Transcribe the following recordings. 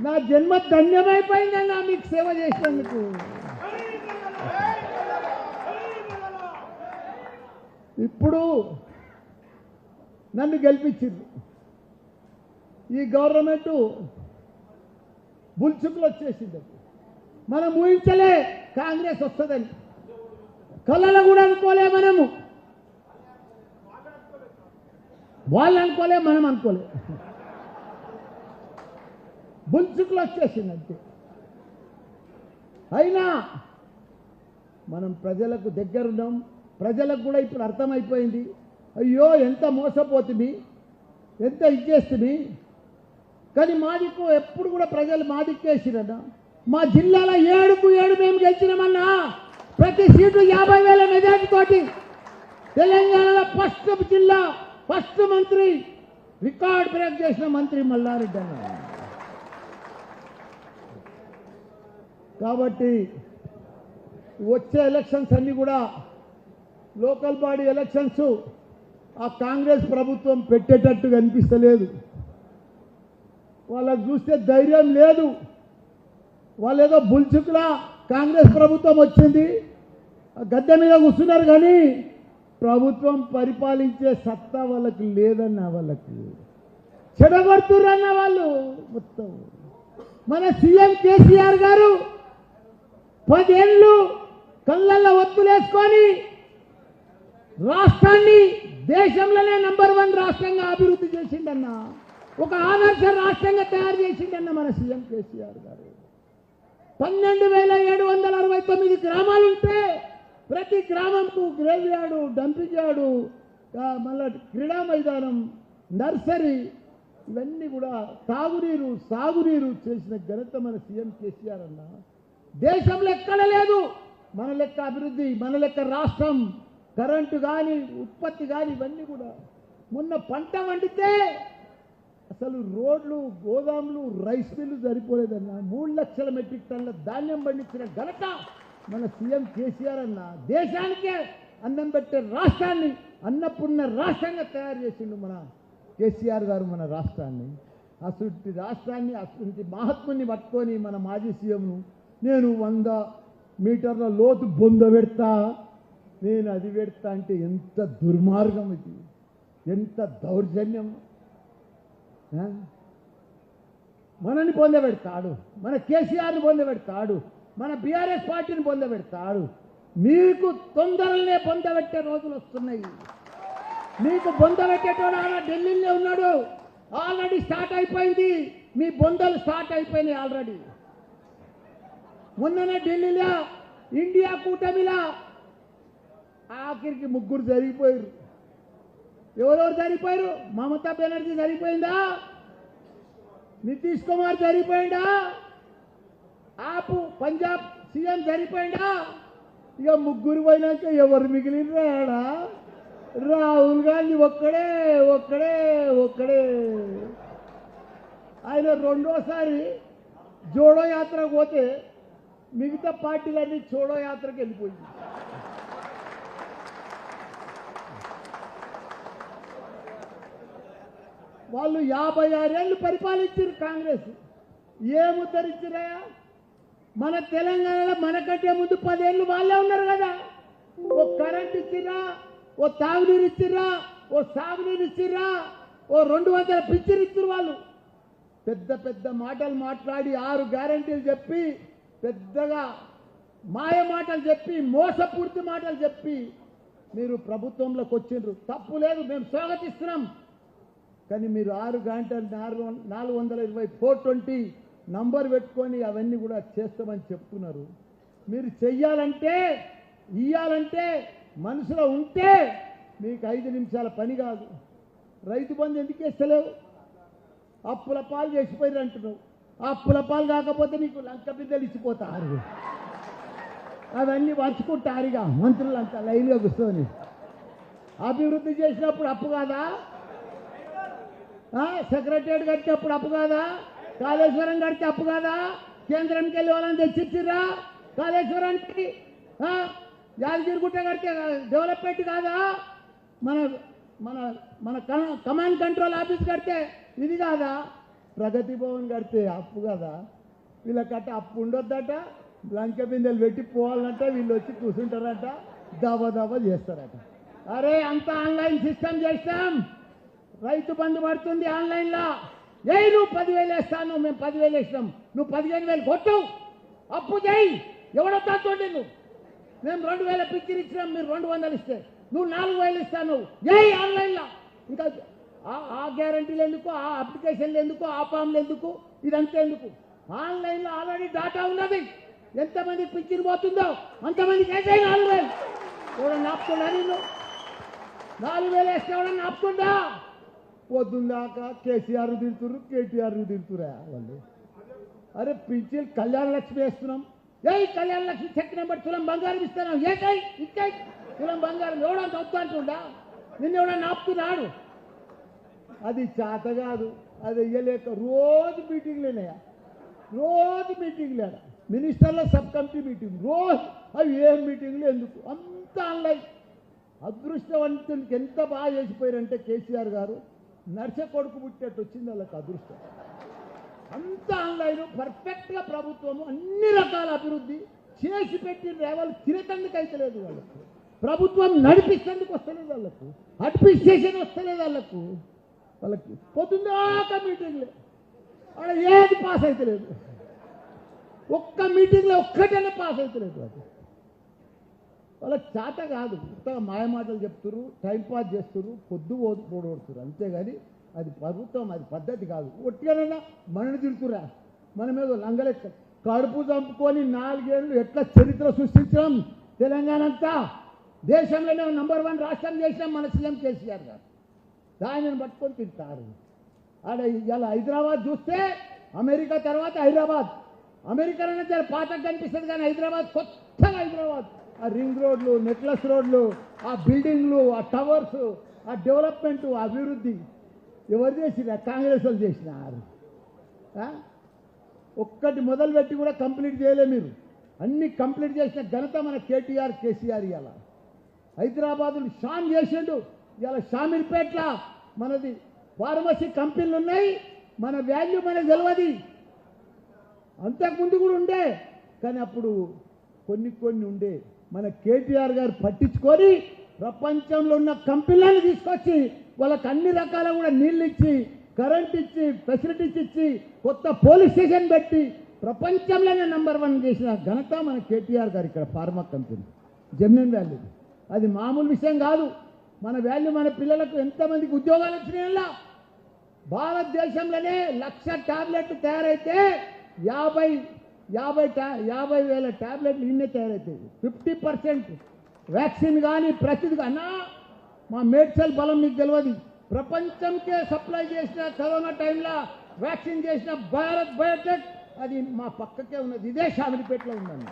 నా జన్మ ధన్యమైపోయిందన్నా మీకు సేవ చేసినందుకు. ఇప్పుడు నన్ను గెలిపించింది. ఈ గవర్నమెంట్ బుల్చుకులు వచ్చేసింది. మనం ఊహించలే కాంగ్రెస్ వస్తుందని. కళ్ళలో కూడా అనుకోలే మనము. వాళ్ళు అనుకోలే మనం అనుకోలే. బుల్చుకులు వచ్చేసింది అంతే అయినా మనం ప్రజలకు దగ్గరున్నాం. ప్రజలకు కూడా ఇప్పుడు అర్థమైపోయింది. అయ్యో ఎంత మోసపోతుంది ఎంత ఇచ్చేస్తుంది కానీ మాదిక్కు ఎప్పుడు కూడా ప్రజలు మాదిక్కేసిరన్న మా జిల్లాలో ఏడుకు ఏడు మేము గెలిచినామన్నా ప్రతి సీటు యాభై వేల మెజార్టీతోటి తెలంగాణలో ఫస్ట్ జిల్లా ఫస్ట్ మంత్రి రికార్డ్ బ్రేక్ చేసిన మంత్రి మల్లారెడ్డి అన్నారు కాబట్టి వచ్చే ఎలక్షన్స్ అన్నీ కూడా లోకల్ బాడీ ఎలక్షన్స్ ఆ కాంగ్రెస్ ప్రభుత్వం పెట్టేటట్టు కనిపిస్తలేదు. వాళ్ళకు చూస్తే ధైర్యం లేదు. వాళ్ళు ఏదో బుల్చుకులా కాంగ్రెస్ ప్రభుత్వం వచ్చింది. ఆ గద్దె మీద కూర్చున్నారు కానీ ప్రభుత్వం పరిపాలించే సత్తా వాళ్ళకి లేదన్న వాళ్ళకి. చెడగొడుతుర్రన్న వాళ్ళు మొత్తం. మన సీఎం కేసీఆర్ గారు పదేళ్ళు కళ్ళల్లో ఒత్తులేసుకొని రాష్ట్రాన్ని దేశంలోనే నంబర్ వన్ రాష్ట్రంగా అభివృద్ధి చేసిండన్న ఒక ఆదర్శ రాష్ట్రంగా తయారు చేసిండన్న మన సీఎం కేసీఆర్ గారు. పన్నెండు వేల ఏడు వందల అరవై తొమ్మిది గ్రామాలు ఉంటే ప్రతి గ్రామంకు గ్రేవ్ యార్డు డంపింగ్ యార్డు క్రీడా మైదానం నర్సరీ ఇవన్నీ కూడా తాగునీరు సాగునీరు చేసిన ఘనత మన సీఎం కేసీఆర్ అన్న. దేశంలో ఎక్కడ లేదు. మన లెక్క అభివృద్ధి మన లెక్క రాష్ట్రం కరెంటు కానీ ఉత్పత్తి కానీ ఇవన్నీ కూడా. మొన్న పంట వండితే అసలు రోడ్లు గోదాములు రైస్ మిల్లు సరిపోలేదన్న. మూడు లక్షల మెట్రిక్ టన్నుల ధాన్యం పండించిన ఘనత మన సీఎం కేసీఆర్ అన్న. దేశానికే అన్నం పెట్టే రాష్ట్రాన్ని అన్నపూర్ణ రాష్ట్రంగా తయారు చేసిండు మన కేసీఆర్ గారు మన రాష్ట్రాన్ని. అసలు రాష్ట్రాన్ని అసలు మహాత్ముని పట్టుకొని మన మాజీ సీఎంను నేను వంద మీటర్ల లోతు బొంద పెడతా. నేను అది పెడతా అంటే ఎంత దుర్మార్గం ఇది? ఎంత దౌర్జన్యం? మనని పొందబెడతాడు మన కేసీఆర్ని పొందబెడతాడు మన బీఆర్ఎస్ పార్టీని పొందబెడతాడు మీకు తొందరలనే పొందబెట్టే రోజులు వస్తున్నాయి. మీకు బొందబెట్టేటోడు ఆయన ఢిల్లీలో ఉన్నాడు. ఆల్రెడీ స్టార్ట్ అయిపోయింది. మీ బొందలు స్టార్ట్ అయిపోయినాయి ఆల్రెడీ. మొన్ననే ఢిల్లీలో ఇండియా కూటమిలా ఆఖరికి ముగ్గురు జరిగిపోయారు ఎవరెవరు జరిగిపోయారు మమతా బెనర్జీ జరిగిపోయిందా? నితీష్ కుమార్ జరిగిపోయిందా? ఆపు పంజాబ్ సీఎం జరిగిపోయిందా? ఇక ముగ్గురు పోయినాక ఎవరు మిగిలినరా రాహుల్ గాంధీ ఒక్కడే ఒక్కడే ఒక్కడే. ఆయన రెండోసారి జోడో యాత్ర పోతే మిగతా పార్టీలన్నీ చోడో యాత్రకు వెళ్ళిపోయింది. వాళ్ళు యాభై ఆరేళ్ళు పరిపాలించారు కాంగ్రెస్. ఏం ఉద్ధరించిరాయా మన తెలంగాణలో మనకంటే ముందు పదేళ్ళు వాళ్ళే ఉన్నారు కదా. ఓ కరెంట్ ఇచ్చిర్రా ఓ తాగునీరు ఇచ్చిర్రా ఓ సాగునీరు ఇచ్చిర్రా ఓ రెండు వందల పిచ్చిరు ఇచ్చారు వాళ్ళు. పెద్ద పెద్ద మాటలు మాట్లాడి ఆరు గ్యారంటీలు చెప్పి పెద్దగా మాయ మాటలు చెప్పి మోసపూర్తి మాటలు చెప్పి మీరు ప్రభుత్వంలోకి వచ్చిండ్రు. తప్పు లేదు మేము స్వాగతిస్తున్నాం. కానీ మీరు ఆరు గంటలు నాలుగు నాలుగు వందల ఇరవై ఫోర్ ట్వంటీ నంబర్ పెట్టుకొని అవన్నీ కూడా చేస్తామని చెప్తున్నారు. మీరు చెయ్యాలంటే ఇయ్యాలంటే మనసులో ఉంటే మీకు ఐదు నిమిషాల పని కాదు. రైతు బంధు ఎందుకు వేస్తలేవు? అప్పుల పాలు చేసిపోయారు అంటున్నావు. ఆ పులపాలు కాకపోతే నీకు లంక అవన్నీ ఇచ్చిపోతారు అవన్నీ పంచుకుంటారుగా మంత్రులంతా లైన్గా కూర్చొని. అభివృద్ధి చేసినప్పుడు అప్పు కాదా? సెక్రటరియట్ కట్టినప్పుడు అప్పు కాదా? కాళేశ్వరం కడితే అప్పు కాదా? కేంద్రంకి వెళ్ళి వాళ్ళని తెచ్చిచ్చిర్రా? కాళేశ్వరానికి? ఆ? యాదగిరిగుట్ట కడితే డెవలప్మెంట్ కాదా? మన మన మన కమాండ్ కంట్రోల్ ఆఫీస్ కడితే ఇది కాదా? ప్రగతి భవన్ కడితే అప్పు కదా? వీళ్ళ కట్ట అప్పు ఉండొద్దట లంక బిందెలు పెట్టి పోవాలంట వీళ్ళు వచ్చి కూర్చుంటారట దబ దబ చేస్తారట. అరే అంత ఆన్లైన్ సిస్టమ్ చేస్తాం. రైతు బంధు పడుతుంది ఆన్లైన్లో. ఏ నువ్వు పదివేలు వేస్తాను మేము పదివేలు వేసినాం. నువ్వు పదిహేను వేలు కొట్టు. అప్పు చేయి. ఎవడో చూడండి నువ్వు. మేము రెండు వేల పిక్చర్ ఇచ్చినాం మీరు రెండు వందలు ఇస్తే. నువ్వు నాలుగు వేలు ఇస్తాను ఏ ఆన్లైన్లో. ఇంకా ఆ- ఆ గ్యారంటీలు ఎందుకు? ఆ అప్లికేషన్లు ఎందుకు? ఆ ఫామ్లు ఎందుకు? ఇదంతా ఎందుకు? ఆన్లైన్లో ఆల్రెడీ డాటా ఉన్నది. ఎంతమంది పిక్చర్ పోతుందో అంతమందికి వేసాయి నాలుగు వేలు. కూడా నాపుతున్నా నేను నాలుగు వేలు వేస్తే ఎవడన్నా ఆపుకుంటా పొద్దుందాక కేసీఆర్ తిడుతురు కేటీఆర్ తిడుతురా వాళ్ళు. అరే పింఛన్ కళ్యాణ లక్ష్మి వేస్తున్నాం. ఏ కళ్యాణ లక్ష్మి చెక్ నెంబర్ తులం బంగారం ఇస్తున్నాం ఏకై ఇక్కై తులం బంగారం ఎవడంత వద్దు అంటుండా? నిన్న ఎవడన్నా ఆపుతున్నాడు అది చేత కాదు అది వెయ్యలేక రోజు మీటింగ్లేనయ్యా రోజు మీటింగ్లే మినిస్టర్ల సబ్ కమిటీ మీటింగ్ రోజు. అవి ఏం మీటింగ్లు ఎందుకు? అంత ఆన్లైన్ అదృష్టవంతునికి ఎంత బాగా చేసిపోయారంటే కేసీఆర్ గారు నర్స కొడుకు పుట్టేట్టు వచ్చింది వాళ్ళకి అదృష్టం. అంత ఆన్లైన్ పర్ఫెక్ట్గా ప్రభుత్వము అన్ని రకాల అభివృద్ధి చేసి పెట్టిన వాళ్ళు తినటందుకు అయితలేదు వాళ్ళకు. ప్రభుత్వం నడిపిస్తేందుకు వస్తలేదు వాళ్ళకు. అడ్మినిస్ట్రేషన్ వస్తలేదు వాళ్ళకు. వాళ్ళకి పొద్దున్నాక మీటింగ్లే వాళ్ళ ఏది పాస్ అవుతలేదు ఒక్క మీటింగ్లో ఒక్కటైనా పాస్ అవుతలేదు అది వాళ్ళ చాట కాదు. కొత్తగా మాయమాటలు చెప్తురు టైం పాస్ చేస్తున్నారు పొద్దు పోడగొడుతురు అంతేగాని అది ప్రభుత్వం అది పద్ధతి కాదు. ఒట్టిగానైనా మనని తిడుతురా మన మీద లంగలెక్క కడుపు చంపుకొని నాలుగేళ్ళు ఎట్లా చరిత్ర సృష్టించడం తెలంగాణ అంతా దేశంలోనే నంబర్ వన్ రాష్ట్రం చేసినాం మన సీఎం కేసీఆర్ గారు. దానిని పట్టుకొని తింటారు. ఆడ ఇలా హైదరాబాద్ చూస్తే అమెరికా తర్వాత హైదరాబాద్. అమెరికాలోనే జర పాత కనిపిస్తుంది కానీ హైదరాబాద్ కొత్తగా హైదరాబాద్. ఆ రింగ్ రోడ్లు నెక్లెస్ రోడ్లు ఆ బిల్డింగ్లు ఆ టవర్స్ ఆ డెవలప్మెంట్ అభివృద్ధి. ఎవరు చేసిన కాంగ్రెస్ వాళ్ళు చేసినారు. ఒక్కటి మొదలుపెట్టి కూడా కంప్లీట్ చేయలే మీరు. అన్ని కంప్లీట్ చేసిన ఘనత మన కేటీఆర్ కేసీఆర్ ఇవాళ. హైదరాబాదులు షాన్ చేసిండు. ఇవాళ షామీర్పేట్ల మనది ఫార్మసీ కంపెనీలు ఉన్నాయి మన వాల్యూ మనకు తెలియదు అంతకుముందు కూడా ఉండే కానీ అప్పుడు కొన్ని కొన్ని ఉండే. మన కేటీఆర్ గారు పట్టించుకొని ప్రపంచంలో ఉన్న కంపెనీలను తీసుకొచ్చి వాళ్ళకి అన్ని రకాల కూడా నీళ్ళు ఇచ్చి కరెంట్ ఇచ్చి ఫెసిలిటీస్ ఇచ్చి కొత్త పోలీస్ స్టేషన్ పెట్టి ప్రపంచంలోనే నెంబర్ వన్ చేసిన ఘనత మన కేటీఆర్ గారు ఇక్కడ ఫార్మా కంపెనీ జెమినన్ వ్యాలీ అది మామూలు విషయం కాదు. మన వాల్యూ మన పిల్లలకు ఎంతమందికి ఉద్యోగాలు వచ్చినాయల్లా భారతదేశంలోనే లక్ష ట్యాబ్లెట్లు తయారైతే యాభై యాభై టా యాభై వేల టాబ్లెట్లు ఇన్నే తయారవుతాయి ఫిఫ్టీ పర్సెంట్ వ్యాక్సిన్ కానీ ప్రతిది అన్నా మా మేడ్చల్ బలం మీకు తెలియదు ప్రపంచంకే సప్లై చేసిన కరోనా టైంలో వ్యాక్సిన్ చేసిన భారత్ బయోటెక్ అది మా పక్కకే ఉన్నది. ఇదే షామిలిపేటలో ఉందండి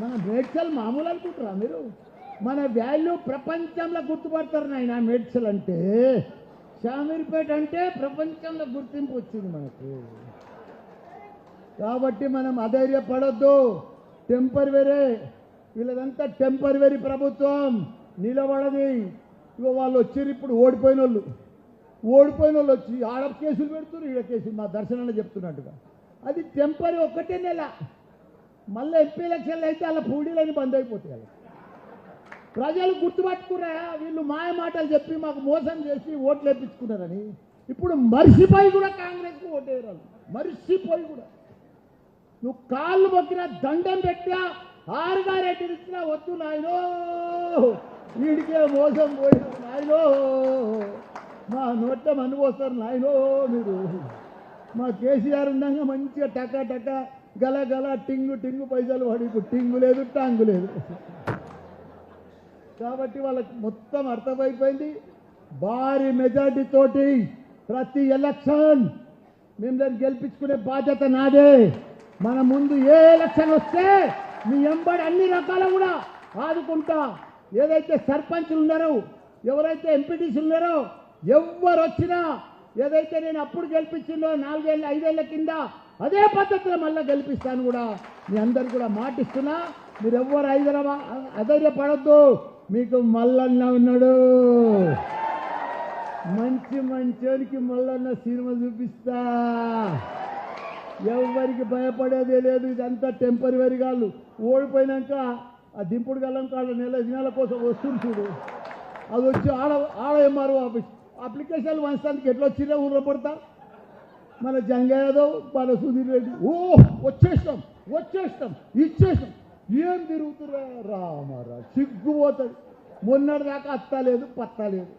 మన మేడ్చల్ మామూలు అనుకుంటారా మీరు? మన వాల్యూ ప్రపంచంలో గుర్తుపడతారు నాయన మేడ్చల్ అంటే. షామీర్పేట అంటే ప్రపంచంలో గుర్తింపు వచ్చింది మనకు. కాబట్టి మనం అధైర్యపడొద్దు. టెంపర్వరీ వీళ్ళదంతా టెంపర్వరీ ప్రభుత్వం నిలబడది. ఇగో వాళ్ళు వచ్చారు ఇప్పుడు ఓడిపోయిన వాళ్ళు ఓడిపోయిన వాళ్ళు వచ్చి ఆడ కేసులు పెడుతున్నారు ఈడ కేసులు. మా దర్శనంలో చెప్తున్నట్టుగా. అది టెంపరీ ఒక్కటే నెల. మళ్ళీ ఎంపీ ఎలక్షన్లు అయితే అలా పూడీలని బంద్ అయిపోతాయి వాళ్ళకి. ప్రజలు గుర్తుపట్టుకున్నా వీళ్ళు మాయ మాటలు చెప్పి మాకు మోసం చేసి ఓట్లు వేపించుకున్నారని. ఇప్పుడు మరిసిపోయి కూడా కాంగ్రెస్కి ఓటేయరు మర్చిపోయి కూడా. నువ్వు కాళ్ళు మొక్కినా దండం పెట్టినా ఆరుగారెడ్డి ఇచ్చినా వద్దు నాయనో. వీడికే మోసం పోయిన నాయనో. మా నోట్ల మన్ను పోస్తారు నాయనో మీరు. మా కేసీఆర్ ఉండగా మంచిగా టకా టకా గల గల టింగు టింగు పైసలు పడి టింగు లేదు టాంగు లేదు. కాబట్టి వాళ్ళకి మొత్తం అర్థమైపోయింది. భారీ మెజార్టీ తోటి ప్రతి ఎలక్షన్ మిమ్మల్ని గెలిపించుకునే బాధ్యత నాదే. మన ముందు ఏ ఎలక్షన్ వస్తే మీ ఎంబడి అన్ని రకాల కూడా ఆదుకుంటా. ఏదైతే సర్పంచ్లు ఉన్నారో ఎవరైతే ఎంపీటీసీ ఉన్నారో ఎవరు వచ్చినా ఏదైతే నేను అప్పుడు గెలిపించిందో నాలుగేళ్ళ ఐదేళ్ళ కింద అదే పద్ధతిలో మళ్ళీ గెలిపిస్తాను కూడా. మీ అందరు కూడా మాటిస్తున్నా. మీరు ఎవరు హైదరాబాద్ అధైర్యపడద్దు. మీకు మల్లన్న ఉన్నాడు. మంచి మంచోనికి మల్లన్న సినిమా చూపిస్తా. ఎవరికి భయపడేదే లేదు ఇదంతా టెంపరీ కాదు ఓడిపోయినాక ఆ దింపుడు గల్లం కాళ్ళ నెల దినాల కోసం వస్తుంది చూడు. అది వచ్చి ఆడ ఆడ ఎంఆర్ఓ ఆఫీస్. అప్లికేషన్ వంచడానికి ఎట్లా వచ్చినా ఉండబడతా మన జంగయాదవ్ మన సుధీర్ రెడ్డి. ఓ వచ్చేస్తాం వచ్చేస్తాం ఇచ్చేస్తాం ఏం తిరుగుతురా రామారా సిగ్గుపోతాడు మొన్నటి దాకా అత్తలేదు పత్తలేదు.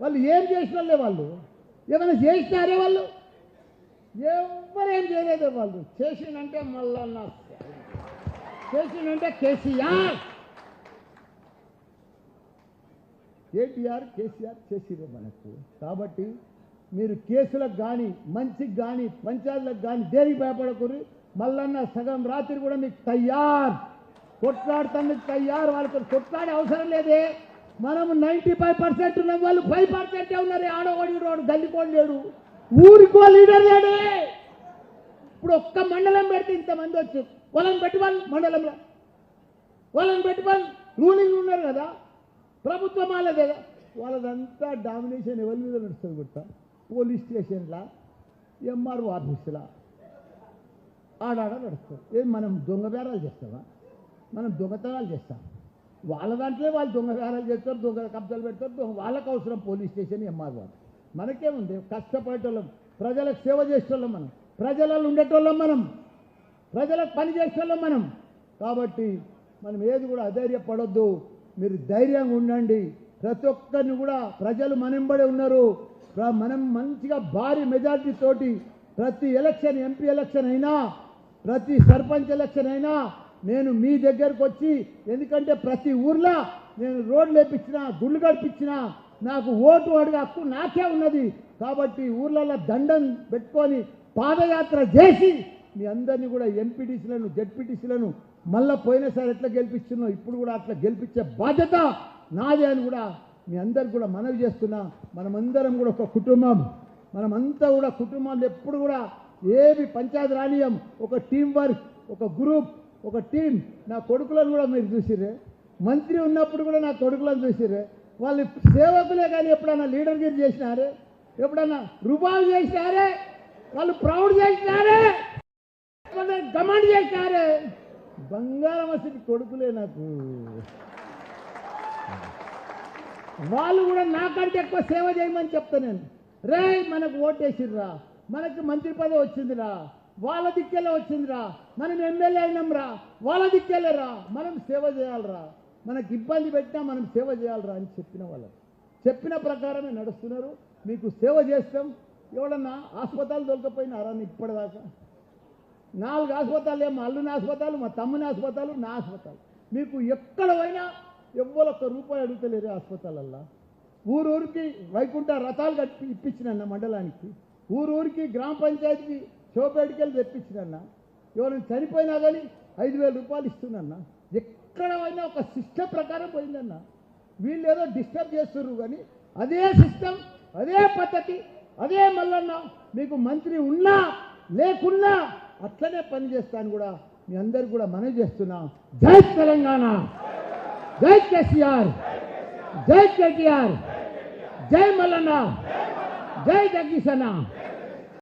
వాళ్ళు ఏం చేసినలే వాళ్ళు? ఏమైనా చేసినారే వాళ్ళు? ఎవరేం చేయలేదే వాళ్ళు. చేసిందంటే మళ్ళా చేసిందంటే కేసీఆర్. కేటీఆర్ కేసీఆర్ చేసిరు మనకు. కాబట్టి మీరు కేసులకు కానీ మంచికి కానీ పంచాయతీలకు కానీ దేనికి భయపడకూరి మల్లన్న సగం రాత్రి కూడా మీకు తయారు. కొట్లాడుతానికి తయారు. వాళ్ళకి కొట్లాడే అవసరం లేదే. మనము నైంటీ ఫైవ్ పర్సెంట్ ఉన్న వాళ్ళు ఫైవ్ పర్సెంటే ఉన్నారు. ఆడవాడి వాడు గల్లికోడు లేడు. ఊరికో లీడర్ లేడే. ఇప్పుడు ఒక్క మండలం పెడితే ఇంతమంది వచ్చి వాళ్ళని పెట్టుకోవాలి మండలంలో. వాళ్ళని పెట్టుకోవాలి రూలింగ్ ఉన్నారు కదా. ప్రభుత్వం వాళ్ళదే కదా. వాళ్ళదంతా డామినేషన్ ఎవరి మీద నడుస్తుంది కొట్ట పోలీస్ స్టేషన్లా ఎంఆర్ఓ ఆఫీసులా. ఆడాడ నడుస్తుంది ఏం మనం దొంగ బేరాలు చేస్తామా? మనం దొంగతనాలు చేస్తాం. వాళ్ళ దాంట్లో వాళ్ళు దొంగ బేరాలు చేస్తారు దొంగ కబ్జాలు పెడతారు వాళ్ళకు అవసరం పోలీస్ స్టేషన్ ఎంఆర్ఓ మనకేముంది? కష్టపడేటోళ్ళం. ప్రజలకు సేవ చేసేటోళ్ళం మనం. ప్రజలలో ఉండేటోళ్ళం మనం. ప్రజలకు పని చేసేటోళ్ళం మనం. కాబట్టి మనం ఏది కూడా అధైర్యపడొద్దు. మీరు ధైర్యంగా ఉండండి. ప్రతి ఒక్కరిని కూడా ప్రజలు మనంబడే ఉన్నారు. మనం మంచిగా భారీ మెజార్టీ తోటి ప్రతి ఎలక్షన్ ఎంపీ ఎలక్షన్ అయినా ప్రతి సర్పంచ్ ఎలక్షన్ అయినా నేను మీ దగ్గరకు వచ్చి ఎందుకంటే ప్రతి ఊర్లో నేను రోడ్లు వేపించిన గుళ్ళు గడిపించిన నాకు ఓటు అడిగే హక్కు నాకే ఉన్నది. కాబట్టి ఊర్లలో దండం పెట్టుకొని పాదయాత్ర చేసి మీ అందరినీ కూడా ఎంపీటీసీలను జెడ్పీటీసీలను మళ్ళీ పోయినసారి ఎట్లా గెలిపిస్తున్నావు ఇప్పుడు కూడా అట్లా గెలిపించే బాధ్యత నాదే అని కూడా మీ అందరికి కూడా మనవి చేస్తున్నా. మనమందరం కూడా ఒక కుటుంబం. మనమంతా కూడా కుటుంబాలు ఎప్పుడు కూడా ఏమి పంచాయతీ రానియం ఒక టీం వర్క్ ఒక గ్రూప్ ఒక టీం. నా కొడుకులను కూడా మీరు చూసిరే మంత్రి ఉన్నప్పుడు కూడా నా కొడుకులను చూసిరే వాళ్ళు సేవకులే కానీ ఎప్పుడన్నా లీడర్గిరి చేసినారే? ఎప్పుడన్నా రుబాబు చేసినారే? వాళ్ళు ప్రౌడ్ చేసినారే? కమాండ్ చేసినారే? బంగారం అసలు కొడుకులే నాకు. వాళ్ళు కూడా నాకంటే ఎక్కువ సేవ చేయమని చెప్తా నేను. రే మనకు ఓటేసిర్రా. మనకు మంత్రి పదవి వచ్చిందిరా. వాళ్ళ దిక్కెళ్ళే వచ్చిందిరా. మనం ఎమ్మెల్యే అయినాంరా. వాళ్ళ దిక్కెళ్ళరా. మనం సేవ చేయాలరా. మనకి ఇబ్బంది పెట్టినా మనం సేవ చేయాలరా అని చెప్పిన వాళ్ళకి చెప్పిన ప్రకారమే నడుస్తున్నారు. మీకు సేవ చేస్తాం. ఎవడన్నా హాస్పిటల్ దొరకపోయినారా ఇప్పటిదాకా? నాలుగు హాస్పిటల్ మా అల్లుని హాస్పిటల్ మా తమ్ముని హాస్పిటల్ నా హాస్పిటల్ మీకు ఎక్కడ పోయినా ఎవ్వరు ఒక్క రూపాయి అడుగుతలేరు హాస్పిటలల్లా ఊరూరికి వైకుంఠ రథాలు కట్టి ఇప్పించినన్న మండలానికి. ఊరూరికి గ్రామ పంచాయతీకి షోపేటికి వెళ్ళి తెప్పించినన్న. ఎవరైనా చనిపోయినా కానీ ఐదు వేల రూపాయలు ఇస్తుందన్న ఎక్కడ పోయినా ఒక సిస్టమ్ ప్రకారం పోయిందన్న. వీళ్ళు ఏదో డిస్టర్బ్ చేస్తున్నారు కానీ అదే సిస్టమ్ అదే పద్ధతి అదే మల్లన్న. మీకు మంత్రి ఉన్నా లేకున్నా అట్లనే పని చేస్తాను కూడా మీ అందరు కూడా మనవి చేస్తున్నా. జై తెలంగాణ! జై కేసీఆర్! జై కేటీఆర్! జై మల్లన్న! జై జగదీశన్న!